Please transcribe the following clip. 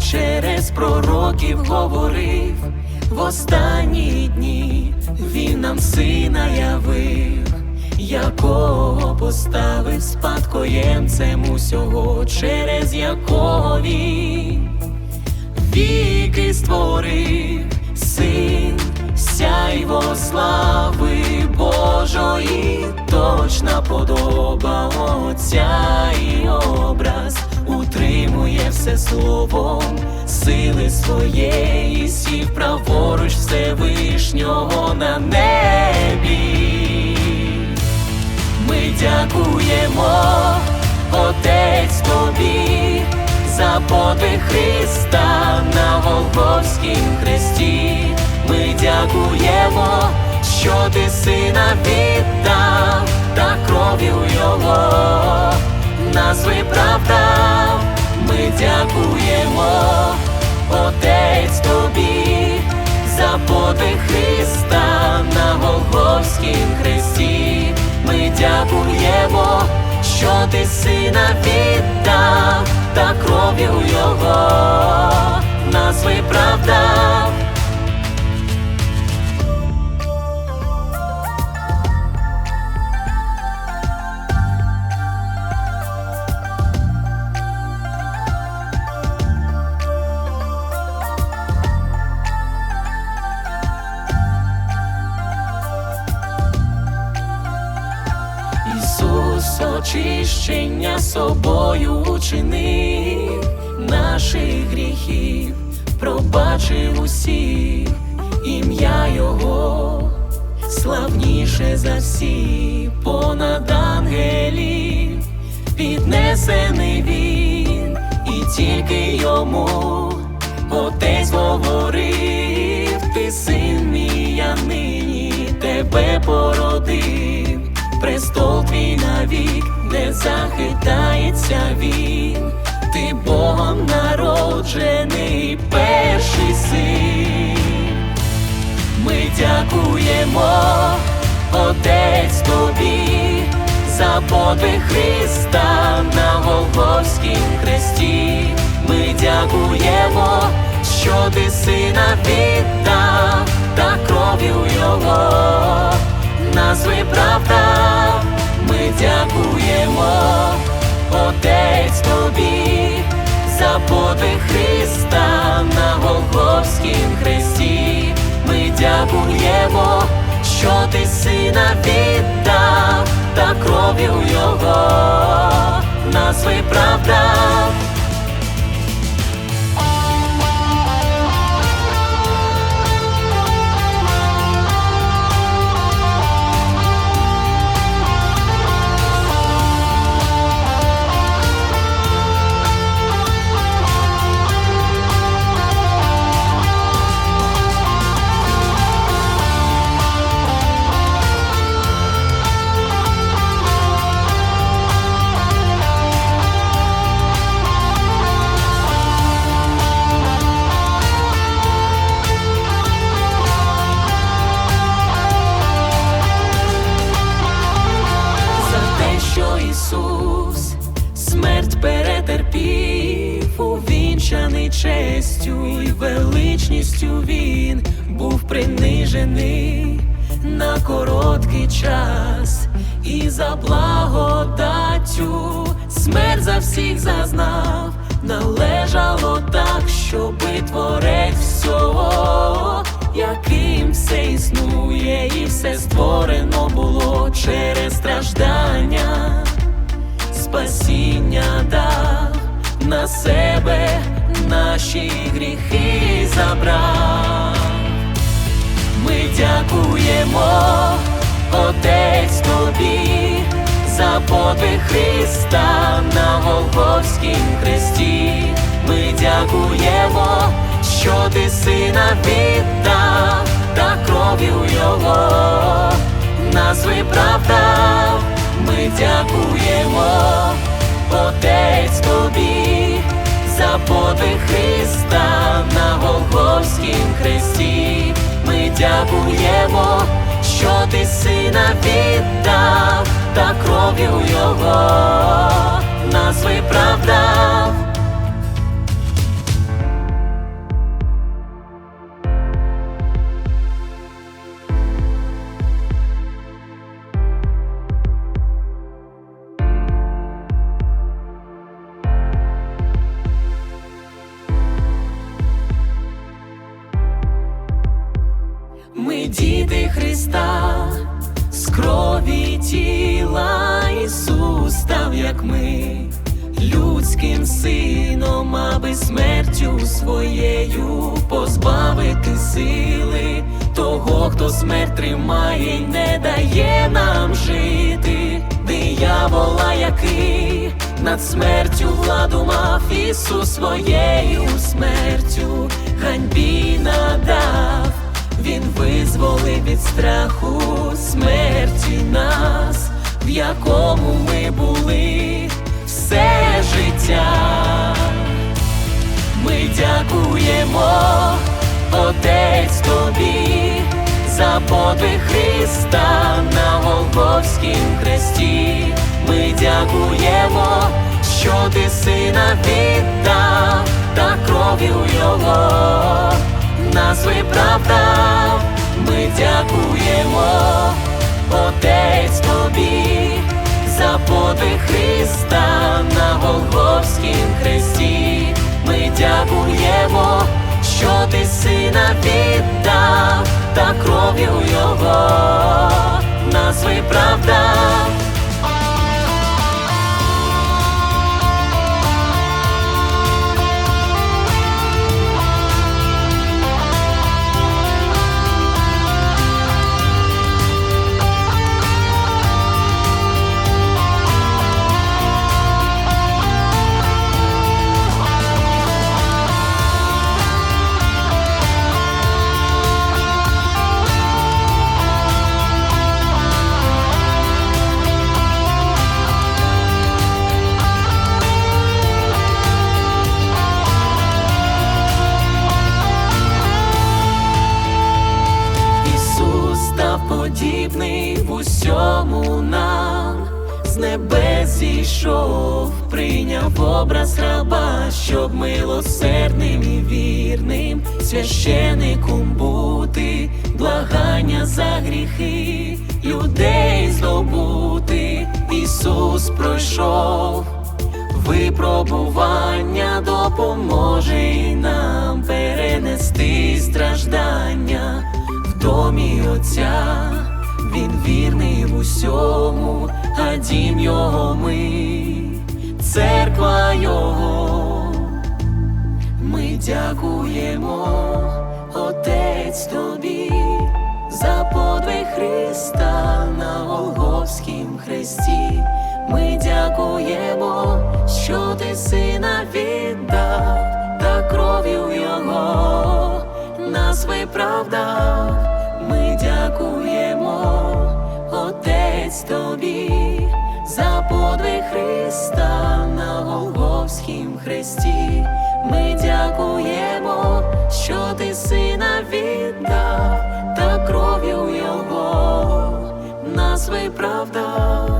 через пророків говорив, в останні дні він нам сина явив, якого поставив спадкоємцем усього, через якого він віки створив. Син, сяйво слави Божої, точна подоба Отця і образ все словом сили своєї, сів праворуч Всевишнього на небі. Ми дякуємо, Отець тобі, за подвиг Христа на Голгофськім хресті. Ми дякуємо, що ти сина віддав, та кров'ю його нас виправдав. Ми дякуємо, Отець тобі, за подих Христа на Голгофськім хресті. Ми дякуємо, що ти сина віддав, та кров'ю його нас виправдав. Собою учинив наших гріхів, пробачив усіх ім'я Його, славніше за всі. Понад ангелів, піднесений він, і тільки йому Отець говорив, ти син мій, я нині тебе породив престол твій навік, не захитається він, ти Богом народжений перший син. Ми дякуємо, Отець тобі, за подвиг Христа на Голгофськім хресті. Ми дякуємо, що ти сина віддав, та кров'ю його нас виправдав, ми дякуємо, Отець тобі, за подвиг Христа на Голгофськім хресті. Ми дякуємо, що ти сина віддав, та кров'ю його нас виправдав. Увінчаний честю і величністю Він був принижений на короткий час, і за благодаттю смерть за всіх зазнав, належало так, щоби творець всього, яким все існує, і все створено було через страждання, спасіння дав на себе наші гріхи забрав. Ми дякуємо, Отець тобі, за подвиг Христа на Голгофськім хресті. Ми дякуємо, що ти сина віддав, та кров'ю його нас виправдав. Ми дякуємо, Отець тобі, за подвиг Христа на Голгофськім хресті. Ми дякуємо, що ти сина віддав, та кров'ю його нас виправдав. Тіла Ісус став, як ми, людським сином, аби смертю своєю позбавити сили того, хто смерть тримає й не дає нам жити, диявола, який над смертю владу мав Ісус своєю смертю, ганьбі надав, Він визволив від страху смерті нас, в якому ми були все життя. Ми дякуємо, Отець тобі, за подвиг Христа на Голгофськім хресті. Ми дякуємо, що ти сина віддав, та кров'ю його нас виправдав. Ми дякуємо, Отець тобі, за подвиг Христа на Голгофськім хресті. Ми дякуємо, що ти сина віддав, та кров'ю його нас виправдав. Усьому нам, з небес зійшов, прийняв образ раба, щоб милосердним і вірним священиком бути, благання за гріхи людей здобути. Ісус пройшов. Випробування допоможе і нам перенести страждання в домі Отця. Він вірний дім його ми, церква Його. Ми дякуємо, Отець тобі, за подвиг Христа на Голгофськім хресті. Ми дякуємо, що ти сина віддав, та кров'ю його нас виправдав. Ми дякуємо, Отець тобі, за подвиг Христа на Голговськім хресті. Ми дякуємо, що ти сина віддав, та кров'ю його нас виправдав.